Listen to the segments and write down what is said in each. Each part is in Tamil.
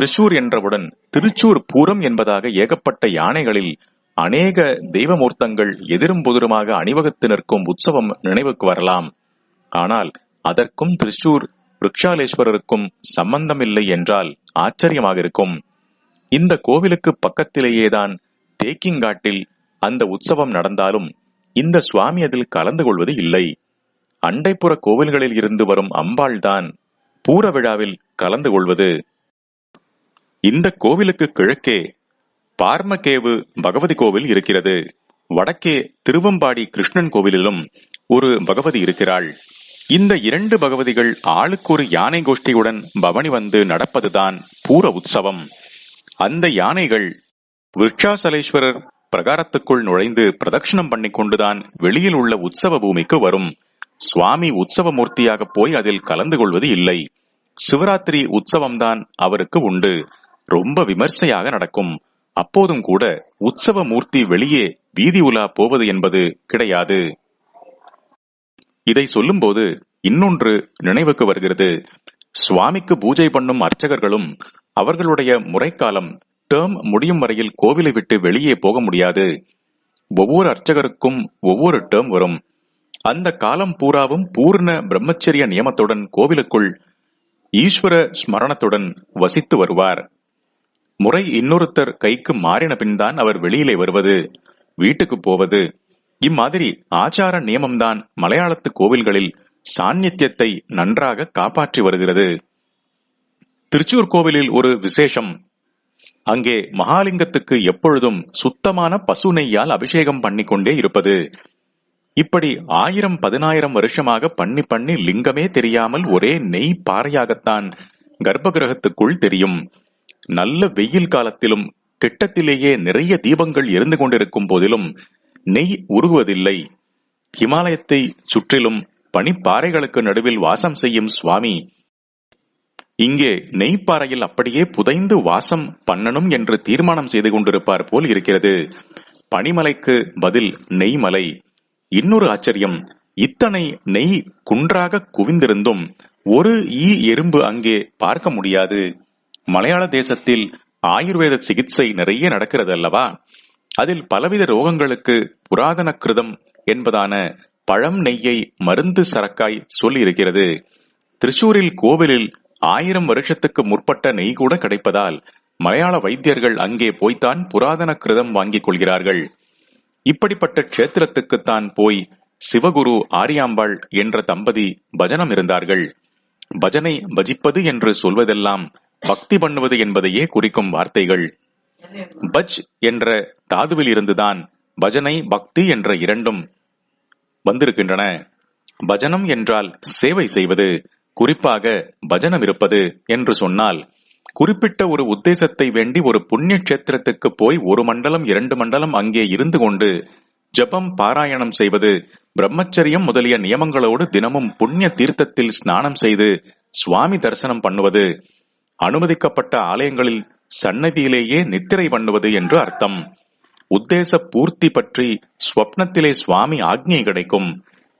திருச்சூர் என்றவுடன் திருச்சூர் பூரம் என்பதாக ஏகப்பட்ட யானைகளில் அநேக தெய்வமூர்த்தங்கள் எதிரும் புதிருமாக அணிவகுத்து நிற்கும் உற்சவம் நினைவுக்கு வரலாம். ஆனால் அதற்கும் திருச்சூர் ருக்ஷாலேஸ்வரருக்கும் சம்பந்தமில்லை என்றால் ஆச்சரியமாக இருக்கும். இந்த கோவிலுக்கு பக்கத்திலேயேதான் தேக்கிங்காட்டில் அந்த உற்சவம் நடந்தாலும் இந்த சுவாமி அதில் கலந்து கொள்வது இல்லை. அண்டைப்புற கோவில்களில் இருந்து வரும் அம்பாள் தான் பூர விழாவில் கலந்து கொள்வது. இந்த கோவிலுக்கு கிழக்கே பார்மகேவு பகவதி கோவில் இருக்கிறது. வடக்கே திருவம்பாடி கிருஷ்ணன் கோவிலிலும் ஒரு பகவதி இருக்கிறாள். இந்த இரண்டு பகவதிகள் ஆளுக்கு ஒரு யானை கோஷ்டியுடன் பவனி வந்து நடப்பதுதான் பூர உற்சவம். அந்த யானைகள் விருட்சாசலேஸ்வரர் பிரகாரத்துக்குள் நுழைந்து பிரதட்சிணம் பண்ணி கொண்டுதான் வெளியில் உள்ள உற்சவ பூமிக்கு வரும். சுவாமி உற்சவ மூர்த்தியாக போய் அதில் கலந்து கொள்வது இல்லை. சிவராத்திரி உற்சவம்தான் அவருக்கு உண்டு. ரொம்ப விமர்சையாக நடக்கும். அப்போதும் கூட உற்சவ மூர்த்தி வெளியே வீதி உலா போவது என்பது கிடையாது. இதை சொல்லும்போது இன்னொன்று நினைவுக்கு வருகிறது. சுவாமிக்கு பூஜை பண்ணும் அர்ச்சகர்களும் அவர்களுடைய முறைக்காலம் டேர்ம் முடியும் வரையில் கோவிலை விட்டு வெளியே போக முடியாது. ஒவ்வொரு அர்ச்சகருக்கும் ஒவ்வொரு டேர்ம் வரும். அந்த காலம் பூராவும் பூர்ண பிரம்மச்சரிய நியமத்துடன் கோவிலுக்குள் ஈஸ்வர ஸ்மரணத்துடன் வசித்து வருவார். முறை இன்னொருத்தர் கைக்கு மாறின பின்தான் அவர் வெளியிலே வருவது வீட்டுக்கு போவது. இம்மாதிரி ஆச்சார நியமம்தான் மலையாளத்து கோவில்களில் சாநித்தியத்தை நன்றாக காப்பாற்றி வருகிறது. திருச்சூர் கோவிலில் ஒரு விசேஷம். அங்கே மகாலிங்கத்துக்கு எப்பொழுதும் சுத்தமான பசு நெய்யால் அபிஷேகம் பண்ணிக்கொண்டே இருப்பது. இப்படி ஆயிரம் பதினாயிரம் வருஷமாக பண்ணி பண்ணி லிங்கமே தெரியாமல் ஒரே நெய் பாறையாகத்தான் கர்ப்பகிரகத்துக்குள் தெரியும். நல்ல வெயில் காலத்திலும் கிட்டத்திலேயே நிறைய தீபங்கள் எரிந்து கொண்டிருக்கும் போதிலும் நெய் உருகுவதில்லை. ஹிமாலயத்தை சுற்றிலும் பனிப்பாறைகளுக்கு நடுவில் வாசம் செய்யும் சுவாமி இங்கே நெய்ப்பாறையில் அப்படியே புதைந்து வாசம் பண்ணணும் என்று தீர்மானம் செய்து கொண்டிருப்பார் போல் இருக்கிறது. பனிமலைக்கு பதில் நெய்மலை. இன்னொரு ஆச்சரியம் இத்தனை நெய் குன்றாக குவிந்திருந்தும் ஒரு ஈ எறும்பு அங்கே பார்க்க முடியாது. மலையாள தேசத்தில் ஆயுர்வேத சிகிச்சை நிறைய நடக்கிறது அல்லவா? அதில் பலவித ரோகங்களுக்கு புராதன கிருதம் என்பதான பழம் நெய்யை மருந்து சரக்காய் சொல்லி இருக்கிறது திருச்சூரில் கோவிலில் ஆயிரம் வருஷத்துக்கு முற்பட்ட நெய் கூட கிடைப்பதால் மலையாள வைத்தியர்கள் அங்கே போய்த்தான் புராதன கிருதம் வாங்கிக் கொள்கிறார்கள். இப்படிப்பட்ட க்ஷேத்திரத்துக்குத்தான் போய் சிவகுரு ஆரியாம்பாள் என்ற தம்பதி பஜனம் இருந்தார்கள். பஜனை பஜிப்பது என்று சொல்வதெல்லாம் பக்தி பண்ணுவது என்பதையே குறிக்கும் வார்த்தைகள். பஜ் என்ற தாதுவில் இருந்துதான் பஜனை பக்தி என்ற இரண்டும் வந்திருக்கின்றன. பஜனம் என்றால் சேவை செய்வது குறிப்பாக பஜனம் இருப்பது என்று சொன்னால் குறிப்பிட்ட ஒரு உத்தேசத்தை வேண்டி ஒரு புண்ணிய கஷேத்திரத்துக்கு போய் ஒரு மண்டலம் இரண்டு மண்டலம் அங்கே இருந்து கொண்டு ஜபம் பாராயணம் செய்வது பிரம்மச்சரியம் முதலிய நியமங்களோடு தினமும் புண்ணிய தீர்த்தத்தில் ஸ்நானம் செய்து சுவாமி தரிசனம் பண்ணுவது அனுமதிக்கப்பட்ட ஆலயங்களில் சன்னதியிலேயே நித்திரை பண்ணுவது என்று அர்த்தம். உத்தேச பூர்த்தி பற்றி ஸ்வப்னத்திலே சுவாமி ஆக்ஞை கிடைக்கும்.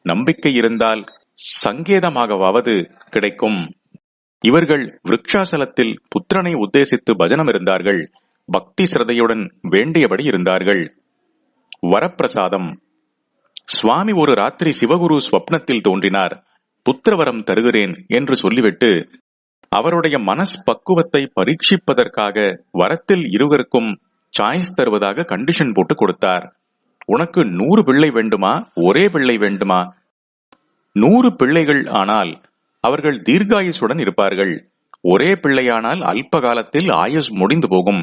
நம்பிக்கை இருந்தால் சங்கேதமாகவாவது கிடைக்கும். இவர்கள் விருக்ஷாசலத்தில் புத்திரனை உத்தேசித்து பஜனம் இருந்தார்கள். பக்தி சிரதையுடன் வேண்டியபடி இருந்தார்கள். வரப்பிரசாதம். சுவாமி ஒரு ராத்திரி சிவகுரு ஸ்வப்னத்தில் தோன்றினார். புத்திரவரம் தருகிறேன் என்று சொல்லிவிட்டு அவருடைய மனஸ் பக்குவத்தை பரீட்சிப்பதற்காக வரத்தில் இருவருக்கும் சாய்ஸ் தருவதாக கண்டிஷன் போட்டு கொடுத்தார். உனக்கு நூறு பிள்ளை வேண்டுமா? ஒரே பிள்ளை வேண்டுமா? நூறு பிள்ளைகள் ஆனால் அவர்கள் தீர்காயுசுடன் இருப்பார்கள். ஒரே பிள்ளையானால் அல்ப காலத்தில் ஆயுஸ் முடிந்து போகும்.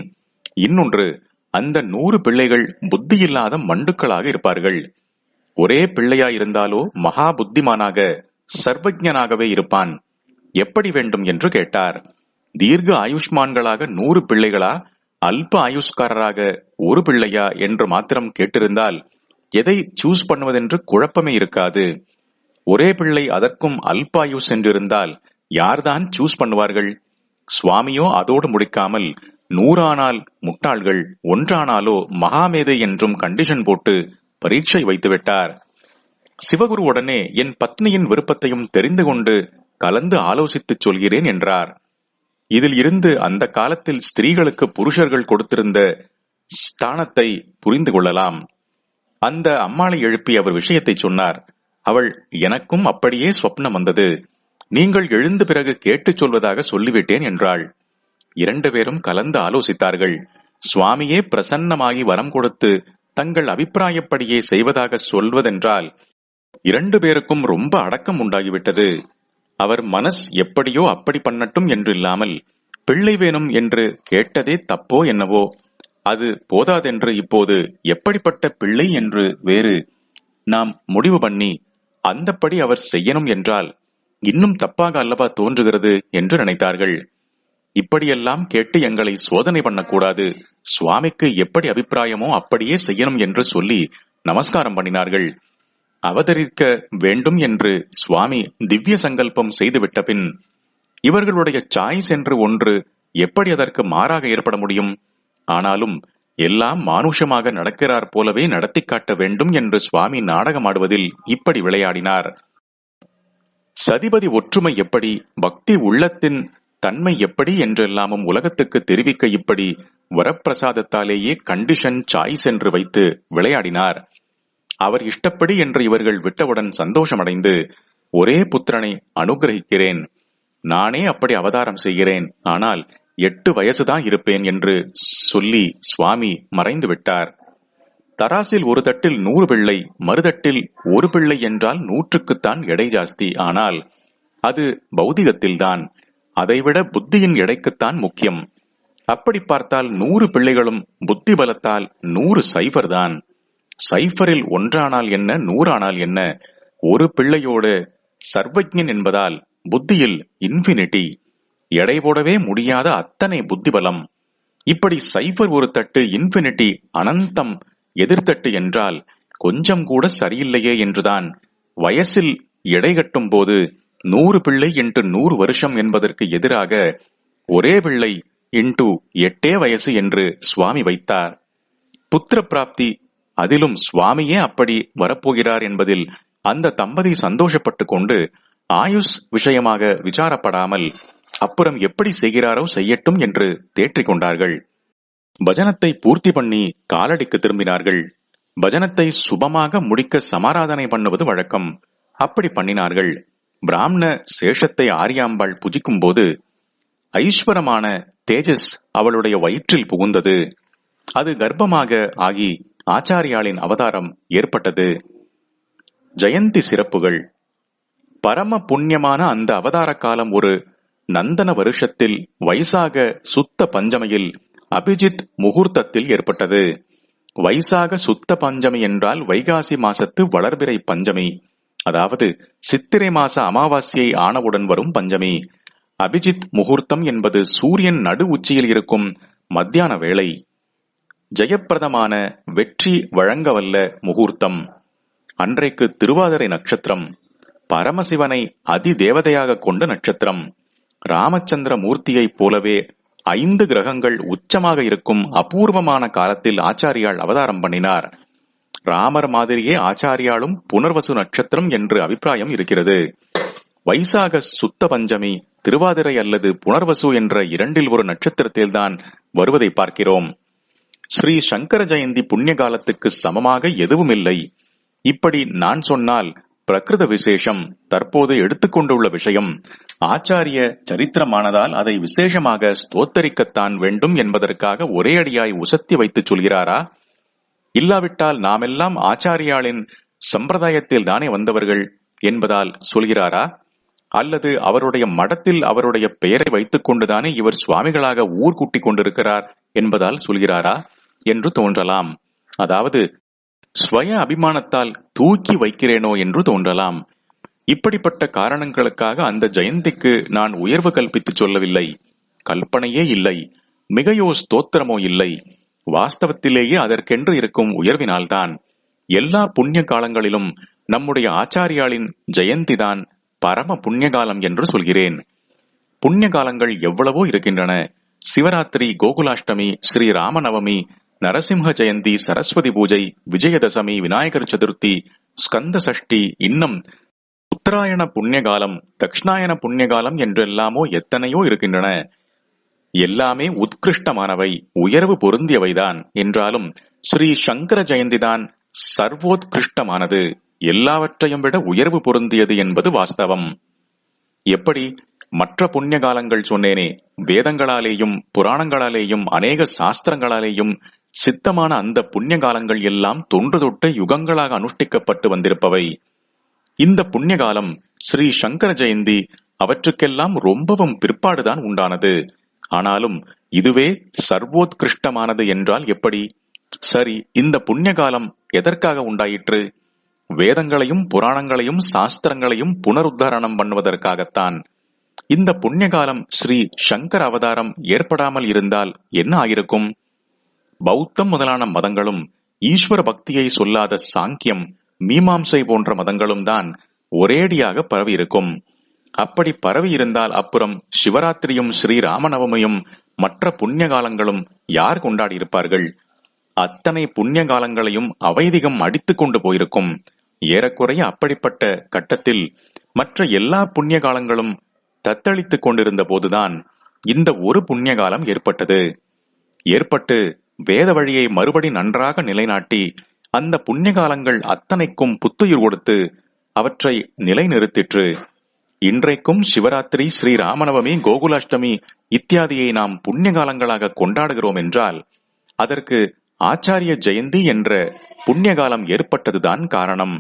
இன்னொன்று அந்த நூறு பிள்ளைகள் புத்தியில்லாத மண்டுக்களாக இருப்பார்கள். ஒரே பிள்ளையா இருந்தாலோ மகா புத்திமானாக சர்வஜனாகவே இருப்பான். எப்படி வேண்டும் என்று கேட்டார். தீர்க்க ஆயுஷ்மான்களாக நூறு பிள்ளைகளா? அல்ப ஆயுஷ்காரராக ஒரு பிள்ளையா என்று மாத்திரம் கேட்டிருந்தால் எதை சூஸ் பண்ணுவதென்று குழப்பமே இருக்காது. ஒரே பிள்ளை அதற்கும் அல்பாயுஸ் என்றிருந்தால் யார்தான் சூஸ் பண்ணுவார்கள்? சுவாமியோ அதோடு முடிக்காமல் நூறானால் முட்டாள்கள் ஒன்றானாலோ மகாமேதை என்றும் கண்டிஷன் போட்டு பரீட்சை வைத்துவிட்டார். சிவகுரு உடனே என் பத்னியின் விருப்பத்தையும் தெரிந்து கொண்டு கலந்து ஆலோசித்துச் சொல்கிறேன் என்றார். இதில் இருந்து அந்த காலத்தில் ஸ்திரீகளுக்கு புருஷர்கள் கொடுத்திருந்த ஸ்தானத்தை புரிந்து கொள்ளலாம். அந்த அம்மாளை எழுப்பி அவர் விஷயத்தை சொன்னார். அவள் எனக்கும் அப்படியே சொப்னம் வந்தது. நீங்கள் எழுந்த பிறகு கேட்டுச் சொல்வதாக சொல்லிவிட்டேன் என்றாள். இரண்டு பேரும் கலந்து ஆலோசித்தார்கள். சுவாமியே பிரசன்னமாகி வரம் கொடுத்து தங்கள் அபிப்பிராயப்படியே செய்வதாக சொல்வதென்றால் இரண்டு பேருக்கும் ரொம்ப அடக்கம் உண்டாகிவிட்டது. அவர் மனஸ் எப்படியோ அப்படி பண்ணட்டும் என்று இல்லாமல் பிள்ளை வேணும் என்று கேட்டதே தப்போ என்னவோ அது போதாதென்று இப்போது எப்படிப்பட்ட பிள்ளை என்று வேறு நாம் முடிவு பண்ணி அந்தப்படி அவர் செய்யணும் என்றால் இன்னும் தப்பாக அல்லவா தோன்றுகிறது என்று நினைத்தார்கள். இப்படியெல்லாம் கேட்டு எங்களை சோதனை பண்ணக்கூடாது. சுவாமிக்கு எப்படி அபிப்பிராயமோ அப்படியே செய்யணும் என்று சொல்லி நமஸ்காரம் பண்ணினார்கள். அவதரிக்க வேண்டும் என்று சுவாமி திவ்ய சங்கல்பம் செய்துவிட்ட பின் இவர்களுடைய சாய்ஸ் என்று ஒன்று எப்படி அதற்கு மாறாக ஏற்பட முடியும்? ஆனாலும் எல்லாம் மானுஷமாக நடக்கிறார் போலவே நடத்தி காட்ட வேண்டும் என்று சுவாமி நாடகமாடுவதில் இப்படி விளையாடினார். சதிபதி ஒற்றுமை எப்படி பக்தி உள்ளத்தின் தன்மை எப்படி என்றெல்லாமும் உலகத்துக்கு தெரிவிக்க இப்படி வரப்பிரசாதத்தாலேயே கண்டிஷன் சாய்ஸ் என்று வைத்து விளையாடினார். அவர் இஷ்டப்படி என்று இவர்கள் விட்டவுடன் சந்தோஷமடைந்து ஒரே புத்திரனை அனுகிரகிக்கிறேன். நானே அப்படி அவதாரம் செய்கிறேன். ஆனால் எட்டு வயசுதான் இருப்பேன் என்று சொல்லி சுவாமி மறைந்து விட்டார். தராசில் ஒரு தட்டில் நூறு பிள்ளை மறுதட்டில் ஒரு பிள்ளை என்றால் நூற்றுக்குத்தான் எடை ஜாஸ்தி. ஆனால் அது பௌதிகத்தில்தான். அதைவிட புத்தியின் எடைக்குத்தான் முக்கியம். அப்படி பார்த்தால் நூறு பிள்ளைகளும் புத்தி பலத்தால் நூறு சைபர் தான் சைஃபரில் ஒன்றானால் என்ன நூறானால் என்ன? ஒரு பிள்ளையோடு சர்வஜன் என்பதால் புத்தியில் இன்ஃபினிட்டி எடை போடவே முடியாத அத்தனை புத்தி பலம் இப்படி சைஃபர் ஒரு தட்டு இன்ஃபினிட்டி அனந்தம் எதிர்த்தட்டு என்றால் கொஞ்சம் கூட சரியில்லையே என்றுதான். வயசில் எடை கட்டும் போது நூறு பிள்ளை இன்ட்டு நூறு வருஷம் என்பதற்கு எதிராக ஒரே பிள்ளை இன்டு எட்டே வயசு என்று சுவாமி வைத்தார். புத்திர பிராப்தி அதிலும் சுவாமியே அப்படி வரப்போகிறார் என்பதில் அந்த தம்பதி சந்தோஷப்பட்டு கொண்டு ஆயுஷ் விஷயமாக விசாரப்படாமல் அப்புறம் எப்படி செய்கிறாரோ செய்யட்டும் என்று தேற்றிக் கொண்டார்கள். பஜனத்தை பூர்த்தி பண்ணி காலடிக்கு திரும்பினார்கள். பஜனத்தை சுபமாக முடிக்க சமாராதனை பண்ணுவது வழக்கம். அப்படி பண்ணினார்கள். பிராமண சேஷத்தை ஆரியாம்பாள் புஜிக்கும் போது ஐஸ்வரமான தேஜஸ் அவளுடைய வயிற்றில் புகுந்தது. அது கர்ப்பமாக ஆகி ஆச்சாரியாளின் அவதாரம் ஏற்பட்டது. ஜெயந்தி சிறப்புகள். பரம புண்ணியமான அந்த அவதார காலம் ஒரு நந்தன வருஷத்தில் வைசாக சுத்த பஞ்சமையில் அபிஜித் முகூர்த்தத்தில் ஏற்பட்டது. வைசாக சுத்த பஞ்சமி என்றால் வைகாசி மாசத்து வளர்பிறை பஞ்சமி. அதாவது சித்திரை மாச அமாவாசையை ஆனவுடன் வரும் பஞ்சமி. அபிஜித் முகூர்த்தம் என்பது சூரியன் நடு உச்சியில் இருக்கும் மத்தியான வேளை. ஜெயப்பிரதமான வெற்றி வழங்கவல்ல முகூர்த்தம். அன்றைக்கு திருவாதிரை நட்சத்திரம் பரமசிவனை அதி தேவதையாக கொண்ட நட்சத்திரம். ராமச்சந்திர மூர்த்தியைப் போலவே ஐந்து கிரகங்கள் உச்சமாக இருக்கும் அபூர்வமான காலத்தில் ஆச்சாரியால் அவதாரம் பண்ணினார். ராமர் மாதிரியே ஆச்சாரியாலும் புனர்வசு நட்சத்திரம் என்று அபிப்பிராயம் இருக்கிறது. வைசாக சுத்த பஞ்சமி திருவாதிரை அல்லது புனர்வசு என்ற இரண்டில் ஒரு நட்சத்திரத்தில்தான் வருவதை பார்க்கிறோம். ஸ்ரீ சங்கர ஜெயந்தி புண்ணிய காலத்துக்கு சமமாக எதுவும் இல்லை இப்படி நான் சொன்னால் பிரகிருத விசேஷம் தற்போது எடுத்துக்கொண்டுள்ள விஷயம். ஆச்சாரிய சரித்திரமானதால் அதை விசேஷமாக ஸ்தோத்தரிக்கத்தான் வேண்டும் என்பதற்காக ஒரே அடியாய் உசத்தி வைத்துச் சொல்கிறாரா? இல்லாவிட்டால் நாமெல்லாம் ஆச்சாரியாளின் சம்பிரதாயத்தில் தானே வந்தவர்கள் என்பதால் சொல்கிறாரா? அல்லது அவருடைய மடத்தில் அவருடைய பெயரை வைத்துக் கொண்டுதானே இவர் சுவாமிகளாக ஊர் கூட்டிக் கொண்டிருக்கிறார் என்பதால் சொல்கிறாரா? என்று தோன்றலாம். அதாவது ஸ்வய அபிமானத்தால் தூக்கி வைக்கிறேனோ என்று தோன்றலாம். இப்படிப்பட்ட காரணங்களுக்காக அந்த ஜெயந்திக்கு நான் உயர்வு கல்பித்து சொல்லவில்லை. கல்பனையே இல்லை. மிகையோ ஸ்தோத்திரமோ இல்லை. வாஸ்தவத்திலேயே அதற்கென்று இருக்கும் உயர்வினால்தான். எல்லா புண்ணிய காலங்களிலும் நம்முடைய ஆச்சாரியாளின் ஜெயந்திதான் பரம புண்ணிய காலம் என்று சொல்கிறேன். புண்ணிய காலங்கள் எவ்வளவோ இருக்கின்றன. சிவராத்திரி கோகுலாஷ்டமி ஸ்ரீ ராமநவமி நரசிம்ஹ ஜெயந்தி சரஸ்வதி பூஜை விஜயதசமி விநாயகர் சதுர்த்தி ஸ்கந்த சஷ்டி இன்னும் உத்தராயண புண்ணியகாலம் தக்ஷணாயன புண்ணியகாலம் என்றெல்லாமோ எத்தனையோ இருக்கின்றன. எல்லாமே உத்கிருஷ்டமானவை உயர்வு பொருந்தியவைதான். என்றாலும் ஸ்ரீ சங்கர ஜெயந்திதான் சர்வோத்கிருஷ்டமானது. எல்லாவற்றையும் விட உயர்வு பொருந்தியது என்பது வாஸ்தவம். எப்படி? மற்ற புண்ணிய காலங்கள் சொன்னேனே வேதங்களாலேயும் புராணங்களாலேயும் அநேக சாஸ்திரங்களாலேயும் சித்தமான அந்த புண்ணிய காலங்கள் எல்லாம் தொன்று தொட்டு யுகங்களாக அனுஷ்டிக்கப்பட்டு வந்திருப்பவை. இந்த புண்ணிய காலம் ஸ்ரீ சங்கர ஜெயந்தி அவற்றுக்கெல்லாம் ரொம்பவும் பிற்பாடுதான் உண்டானது. ஆனாலும் இதுவே சர்வோத்கிருஷ்டமானது என்றால் எப்படி? சரி இந்த புண்ணிய காலம் எதற்காக உண்டாயிற்று? வேதங்களையும் புராணங்களையும் சாஸ்திரங்களையும் புனருத்தாரணம் பண்ணுவதற்காகத்தான். இந்த புண்ணிய காலம் ஸ்ரீ சங்கர் அவதாரம் ஏற்படாமல் இருந்தால் என்ன ஆயிருக்கும்? பௌத்தம் முதலான மதங்களும் ஈஸ்வர பக்தியை சொல்லாத சாங்கியம் மீமாம்சை போன்ற மதங்களும் தான் ஒரேடியாக பரவி இருக்கும். அப்படி பரவி இருந்தால் அப்புறம் சிவராத்திரியும் ஸ்ரீராமநவமியும் மற்ற புண்ணிய காலங்களும் யார் கொண்டாடி இருப்பார்கள் அத்தனை புண்ணிய காலங்களையும் அவைதிகம் அடித்து கொண்டு போயிருக்கும். ஏறக்குறைய அப்படிப்பட்ட கட்டத்தில் மற்ற எல்லா புண்ணிய காலங்களும் தத்தளித்துக் கொண்டிருந்த போதுதான் இந்த ஒரு புண்ணிய காலம் ஏற்பட்டது. ஏற்பட்டு வேத வழியை மறுபடி நன்றாக நிலைநாட்டி அந்த புண்ணிய காலங்கள் அத்தனைக்கும் புத்துயிர் கொடுத்து அவற்றை நிலைநிறுத்திற்று. இன்றைக்கும் சிவராத்திரி ஸ்ரீ ராமநவமி கோகுலாஷ்டமி இத்தியாதியை நாம் புண்ணிய காலங்களாக கொண்டாடுகிறோம் என்றால் அதற்கு ஆச்சாரிய ஜெயந்தி என்ற புண்ணிய காலம் ஏற்பட்டதுதான் காரணம்.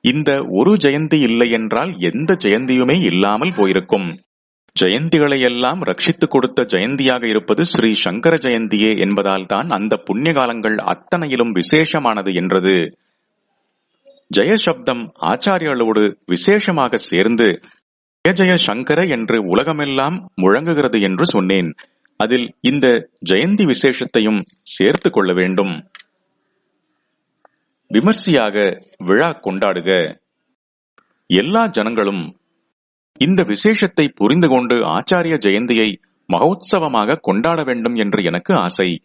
இந்த ஒரு ஜெயந்தி இல்லை என்றால் எந்த ஜெயந்தியுமே இல்லாமல் போயிருக்கும். ஜெயந்திகளை எல்லாம் ரட்சித்துக் கொடுத்த ஜெயந்தியாக இருப்பது ஸ்ரீ சங்கர ஜெயந்தியே என்பதால் தான் அந்த புண்ணிய காலங்கள் அத்தனையிலும் விசேஷமானது என்றது. ஜெயசப்தம் ஆச்சாரியர்களோடு விசேஷமாக சேர்ந்து ஜெய ஜெய சங்கர என்று உலகமெல்லாம் முழங்குகிறது என்று சொன்னேன். அதில் இந்த ஜெயந்தி விசேஷத்தையும் சேர்த்து கொள்ள வேண்டும். விமர்சையாக விழா கொண்டாடுக. எல்லா ஜனங்களும் இந்த விசேஷத்தை புரிந்து கொண்டு ஆச்சாரிய ஜெயந்தியை மகோத்சவமாக கொண்டாட வேண்டும் என்று எனக்கு ஆசை.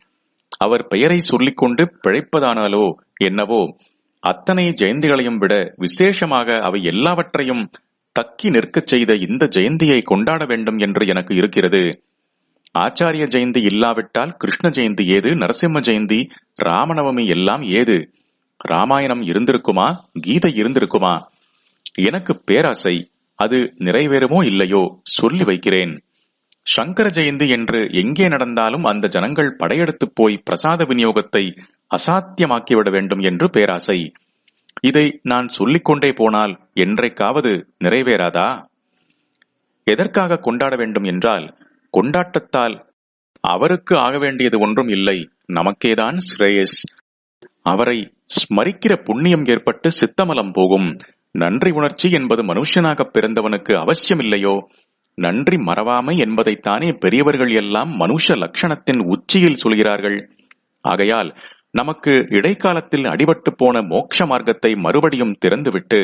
அவர் பெயரை சொல்லிக்கொண்டு பிழைப்பதானாலோ என்னவோ அத்தனை ஜெயந்திகளையும் விட விசேஷமாக அவை எல்லாவற்றையும் தக்கி நிற்கச் செய்த இந்த ஜெயந்தியை கொண்டாட வேண்டும் என்று எனக்கு இருக்கிறது. ஆச்சாரிய ஜெயந்தி இல்லாவிட்டால் கிருஷ்ண ஜெயந்தி ஏது நரசிம்ம ஜெயந்தி ராமநவமி எல்லாம் ஏது? ராமாயணம் இருந்திருக்குமா? கீதை இருந்திருக்குமா? எனக்கு பேராசை. அது நிறைவேறுமோ இல்லையோ சொல்லி வைக்கிறேன். சங்கர ஜெயந்தி என்று எங்கே நடந்தாலும் அந்த ஜனங்கள் படையெடுத்து போய் பிரசாத விநியோகத்தை அசாத்தியமாக்கிவிட வேண்டும் என்று பேராசை. இதை நான் சொல்லிக்கொண்டே போனால் என்றைக்காவது நிறைவேறாதா? எதற்காக கொண்டாட வேண்டும் என்றால் கொண்டாட்டத்தால் அவருக்கு ஆக வேண்டியது ஒன்றும் இல்லை நமக்கேதான் ஸ்ரேயஸ். அவரை ஸ்மரிக்கிற புண்ணியம் ஏற்பட்டு சித்தமலம் போகும். நன்றி உணர்ச்சி என்பது மனுஷனாக பிறந்தவனுக்கு அவசியமில்லையோ? நன்றி மறவாமை என்பதைத்தானே பெரியவர்கள் எல்லாம் மனுஷ லட்சணத்தின் உச்சியில் சொல்கிறார்கள். ஆகையால் நமக்கு இடைக்காலத்தில் அடிபட்டு போன மோட்ச மார்க்கத்தை மறுபடியும் திறந்துவிட்டு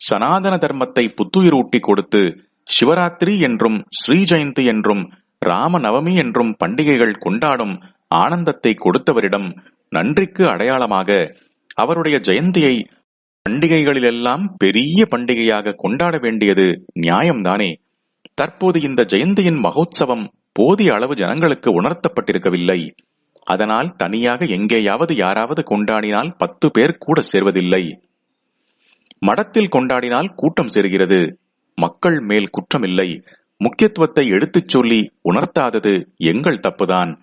சனாதன தர்மத்தை புத்துயிரூட்டி கொடுத்து சிவராத்திரி என்றும் ஸ்ரீ ஜெயந்தி என்றும் ராம நவமி என்றும் பண்டிகைகள் கொண்டாடும் ஆனந்தத்தை கொடுத்தவரிடம் நன்றிக்கு அடையாளமாக அவருடைய ஜெயந்தியை பண்டிகைகளிலெல்லாம் பெரிய பண்டிகையாக கொண்டாட வேண்டியது நியாயம்தானே? தற்போது இந்த ஜெயந்தியின் மகோத்சவம் போதிய அளவு ஜனங்களுக்கு உணர்த்தப்பட்டிருக்கவில்லை. அதனால் தனியாக எங்கேயாவது யாராவது கொண்டாடினால் பத்து பேர் கூட சேர்வதில்லை. மடத்தில் கொண்டாடினால் கூட்டம் சேர்கிறது. மக்கள் மேல் குற்றமில்லை. முக்கியத்துவத்தை எடுத்துச் சொல்லி உணர்த்தாதது எங்கள் தப்புதான்.